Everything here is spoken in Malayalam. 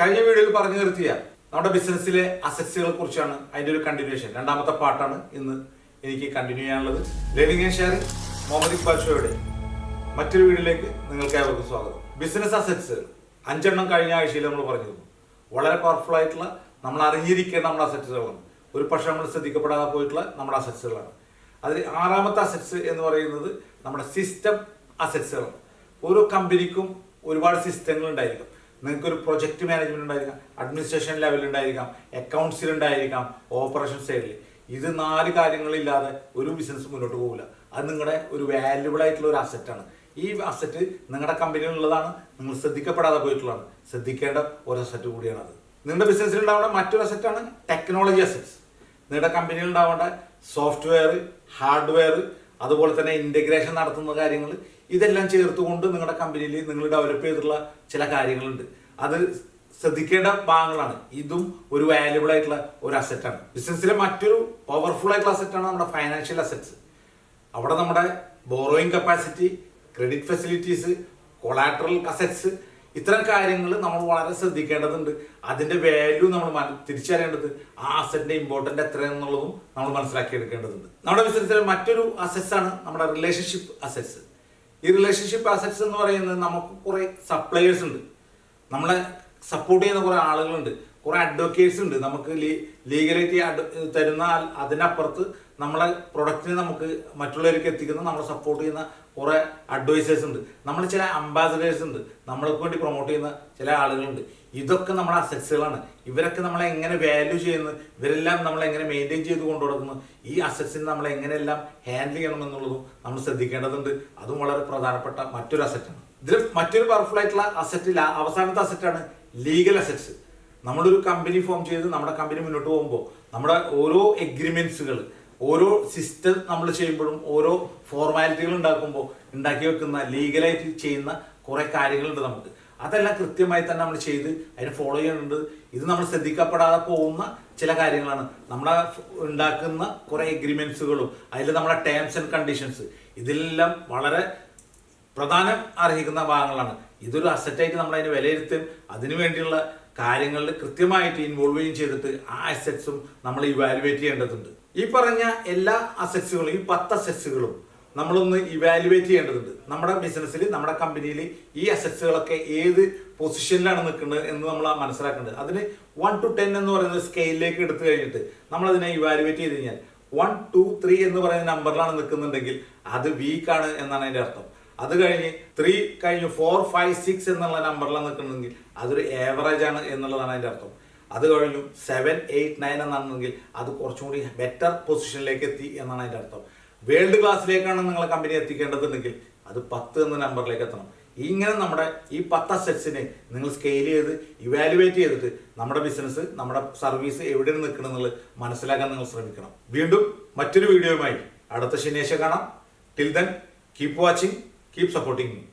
കഴിഞ്ഞ വീഡിയോയിൽ പറഞ്ഞു നിർത്തിയ നമ്മുടെ ബിസിനസ്സിലെ അസറ്റ്സുകളെ കുറിച്ചാണ് അതിന്റെ ഒരു കണ്ടിന്യൂഷൻ രണ്ടാമത്തെ പാട്ടാണ് ഇന്ന് എനിക്ക് കണ്ടിന്യൂ ചെയ്യാനുള്ളത്. Living and sharing Muhammad Iqbal ഷോയുടെ മറ്റൊരു വീഡിയോയിലേക്ക് നിങ്ങൾക്ക് ഏവർക്കും സ്വാഗതം. ബിസിനസ് അസറ്റ്സ് അഞ്ചെണ്ണം കഴിഞ്ഞ ആഴ്ചയിൽ നമ്മൾ പറഞ്ഞിരുന്നു. വളരെ പവർഫുൾ ആയിട്ടുള്ള നമ്മൾ അറിഞ്ഞിരിക്കേണ്ട നമ്മുടെ അസറ്റ്സുകളാണ് ഒരു പക്ഷേ നമ്മൾ ശ്രദ്ധിക്കപ്പെടാതെ പോയിട്ടുള്ള നമ്മുടെ അസറ്റ്സുകളാണ് അതിൽ ആറാമത്തെ അസറ്റ്സ് എന്ന് പറയുന്നത് നമ്മുടെ സിസ്റ്റം അസറ്റ്സുകളാണ് ഓരോ കമ്പനിക്കും ഒരുപാട് സിസ്റ്റങ്ങൾ ഉണ്ടായിരിക്കും. നിങ്ങൾക്ക് ഒരു പ്രൊജക്ട് മാനേജ്മെന്റ് ഉണ്ടായിരിക്കാം അഡ്മിനിസ്ട്രേഷൻ ലെവലിൽ ഉണ്ടായിരിക്കാം അക്കൗണ്ട്സിൽ ഉണ്ടായിരിക്കാം ഓപ്പറേഷൻ സൈഡിൽ ഇത് നാല് കാര്യങ്ങളില്ലാതെ ഒരു ബിസിനസ് മുന്നോട്ട് പോകില്ല അത് നിങ്ങളുടെ ഒരു വാല്യുബിൾ ആയിട്ടുള്ള ഒരു അസറ്റാണ് ഈ അസറ്റ് നിങ്ങളുടെ കമ്പനിയിൽ ഉള്ളതാണ് നിങ്ങൾ ശ്രദ്ധിക്കപ്പെടാതെ പോയിട്ടുള്ളതാണ്. ശ്രദ്ധിക്കേണ്ട ഒരു അസറ്റ് കൂടിയാണ് അത്. നിങ്ങളുടെ ബിസിനസ്സിൽ ഉണ്ടാവേണ്ട മറ്റൊരു അസറ്റാണ് ടെക്നോളജി അസറ്റ്സ് നിങ്ങളുടെ കമ്പനിയിൽ ഉണ്ടാവേണ്ട സോഫ്റ്റ്വെയർ ഹാർഡ്വെയർ അതുപോലെ തന്നെ ഇന്റഗ്രേഷൻ നടത്തുന്ന കാര്യങ്ങൾ ഇതെല്ലാം ചേർത്തുകൊണ്ട് നിങ്ങളുടെ കമ്പനിയിൽ നിങ്ങൾ ഡെവലപ്പ് ചെയ്തിട്ടുള്ള ചില കാര്യങ്ങളുണ്ട്. അത് ശ്രദ്ധിക്കേണ്ട ഭാഗങ്ങളാണ്. ഇതും ഒരു വാല്യുബിൾ ആയിട്ടുള്ള ഒരു അസറ്റാണ് ബിസിനസ്സിലെ മറ്റൊരു പവർഫുൾ ആയിട്ടുള്ള അസറ്റാണ് നമ്മുടെ ഫൈനാൻഷ്യൽ അസറ്റ്സ് അവിടെ നമ്മുടെ borrowing capacity credit facilities collateral assets ഇത്തരം കാര്യങ്ങൾ നമ്മൾ വളരെ ശ്രദ്ധിക്കേണ്ടതുണ്ട്. അതിന്റെ വാല്യൂ നമ്മൾ തിരിച്ചറിയേണ്ടത് ആ അസറ്റിന്റെ ഇമ്പോർട്ടന്റ് എത്രയെന്നുള്ളതും നമ്മൾ മനസ്സിലാക്കി എടുക്കേണ്ടതുണ്ട് നമ്മുടെ ബിസിനസ്സിലെ മറ്റൊരു അസറ്റ്സ് ആണ് നമ്മുടെ റിലേഷൻഷിപ്പ് അസറ്റ്സ് ഈ റിലേഷൻഷിപ്പ് അസറ്റ്സ് എന്ന് പറയുന്നത് നമുക്ക് കുറെ സപ്ലയേഴ്സ് ഉണ്ട്. നമ്മളെ സപ്പോർട്ട് ചെയ്യുന്ന കുറെ ആളുകളുണ്ട്. കുറെ അഡ്വക്കേറ്റ്സ് ഉണ്ട്. നമുക്ക് ലീഗലായിട്ട് തരുന്ന അതിനപ്പുറത്ത് നമ്മളെ പ്രൊഡക്റ്റിനെ നമുക്ക് മറ്റുള്ളവർക്ക് എത്തിക്കുന്ന നമ്മളെ സപ്പോർട്ട് ചെയ്യുന്ന കുറെ അഡ്വൈസേഴ്സ് ഉണ്ട്. നമ്മൾ ചില അംബാസഡേഴ്സ് ഉണ്ട്. നമ്മൾക്ക് വേണ്ടി പ്രൊമോട്ട് ചെയ്യുന്ന ചില ആളുകളുണ്ട്. ഇതൊക്കെ നമ്മളെ അസറ്റ്സുകളാണ് ഇവരൊക്കെ നമ്മളെ എങ്ങനെ വാല്യൂ ചെയ്യുന്നു ഇവരെല്ലാം നമ്മളെ എങ്ങനെ മെയിന്റെയിൻ ചെയ്ത് കൊണ്ടു നടക്കുന്നു ഈ അസറ്റ്സിനെ നമ്മൾ എങ്ങനെയെല്ലാം ഹാൻഡിൽ ചെയ്യണം എന്നുള്ളതും നമ്മൾ ശ്രദ്ധിക്കേണ്ടതുണ്ട്. അതും വളരെ പ്രധാനപ്പെട്ട മറ്റൊരു അസറ്റാണ് ഇതിൽ മറ്റൊരു പവർഫുൾ ആയിട്ടുള്ള അസറ്റ് അവസാനത്തെ അസറ്റാണ് ലീഗൽ അസറ്റ്സ് നമ്മളൊരു കമ്പനി ഫോം ചെയ്ത് നമ്മുടെ കമ്പനി മുന്നോട്ട് പോകുമ്പോൾ നമ്മുടെ ഓരോ എഗ്രിമെന്റ്സുകൾ ഓരോ സിസ്റ്റം നമ്മൾ ചെയ്യുമ്പോഴും ഓരോ ഫോർമാലിറ്റികൾ ഉണ്ടാക്കുമ്പോൾ ഉണ്ടാക്കി വെക്കുന്ന ലീഗലായിട്ട് ചെയ്യുന്ന കുറെ കാര്യങ്ങളുണ്ട് നമുക്ക്. അതെല്ലാം കൃത്യമായി തന്നെ നമ്മൾ ചെയ്ത് അതിനെ ഫോളോ ചെയ്യുന്നുണ്ട്. ഇത് നമ്മൾ ശ്രദ്ധിക്കപ്പെടാതെ പോകുന്ന ചില കാര്യങ്ങളാണ്. നമ്മളെ ഉണ്ടാക്കുന്ന കുറെ എഗ്രിമെന്റ്സുകളും അതിൽ നമ്മുടെ ടേംസ് ആൻഡ് കണ്ടീഷൻസ് ഇതിലെല്ലാം വളരെ പ്രധാനം അർഹിക്കുന്ന ഭാഗങ്ങളാണ്. ഇതൊരു അസറ്റായിട്ട് നമ്മൾ അതിന് വിലയിരുത്തും. അതിനു വേണ്ടിയുള്ള കാര്യങ്ങളിൽ കൃത്യമായിട്ട് ഇൻവോൾവ് ചെയ്യുകയും ചെയ്തിട്ട് ആ അസറ്റ്സും നമ്മൾ ഇവാലുവേറ്റ് ചെയ്യേണ്ടതുണ്ട്. ഈ പറഞ്ഞ എല്ലാ അസറ്റ്സുകളും ഈ പത്ത് അസറ്റ്സുകളും നമ്മളൊന്ന് ഇവാലുവേറ്റ് ചെയ്യേണ്ടതുണ്ട്. നമ്മുടെ ബിസിനസ്സിൽ നമ്മുടെ കമ്പനിയിൽ ഈ അസറ്റ്സുകളൊക്കെ ഏത് പൊസിഷനിലാണ് നിൽക്കുന്നത് എന്ന് നമ്മൾ മനസ്സിലാക്കേണ്ടത്. അതിന് വൺ ടു ടെൻ എന്ന് പറയുന്ന സ്കെയിലിലേക്ക് എടുത്തു കഴിഞ്ഞിട്ട് നമ്മൾ അതിനെ ഇവാലുവേറ്റ് ചെയ്ത് കഴിഞ്ഞാൽ വൺ ടു ത്രീ എന്ന് പറയുന്ന നമ്പറിലാണ് നിൽക്കുന്നുണ്ടെങ്കിൽ അത് വീക്കാണ് എന്നാണ് അതിന്റെ അർത്ഥം. അത് കഴിഞ്ഞ് ത്രീ കഴിഞ്ഞ് ഫോർ ഫൈവ് സിക്സ് എന്നുള്ള നമ്പറിലാണ് നിൽക്കുന്നതെങ്കിൽ അതൊരു ഏവറേജ് ആണ് എന്നുള്ളതാണ് അതിന്റെ അർത്ഥം. അത് കഴിഞ്ഞു സെവൻ എയ്റ്റ് നയൻ എന്നാണെങ്കിൽ അത് കുറച്ചും കൂടി ബെറ്റർ പൊസിഷനിലേക്ക് എത്തി എന്നാണ് അതിന്റെ അർത്ഥം. വേൾഡ് ക്ലാസ്സിലേക്കാണ് നിങ്ങളെ കമ്പനി എത്തിക്കേണ്ടതുണ്ടെങ്കിൽ അത് പത്ത് എന്ന നമ്പറിലേക്ക് എത്തണം. ഇങ്ങനെ നമ്മുടെ ഈ പത്ത് അസെറ്റ്സിനെ നിങ്ങൾ സ്കെയിൽ ചെയ്ത് ഇവാലുവേറ്റ് ചെയ്തിട്ട് നമ്മുടെ ബിസിനസ് നമ്മുടെ സർവീസ് എവിടെ നിൽക്കണം എന്നുള്ളത് മനസ്സിലാക്കാൻ നിങ്ങൾ ശ്രമിക്കണം. വീണ്ടും മറ്റൊരു വീഡിയോയുമായി അടുത്ത ശനിയാഴ്ച കാണാം. Till then keep watching Keep supporting me.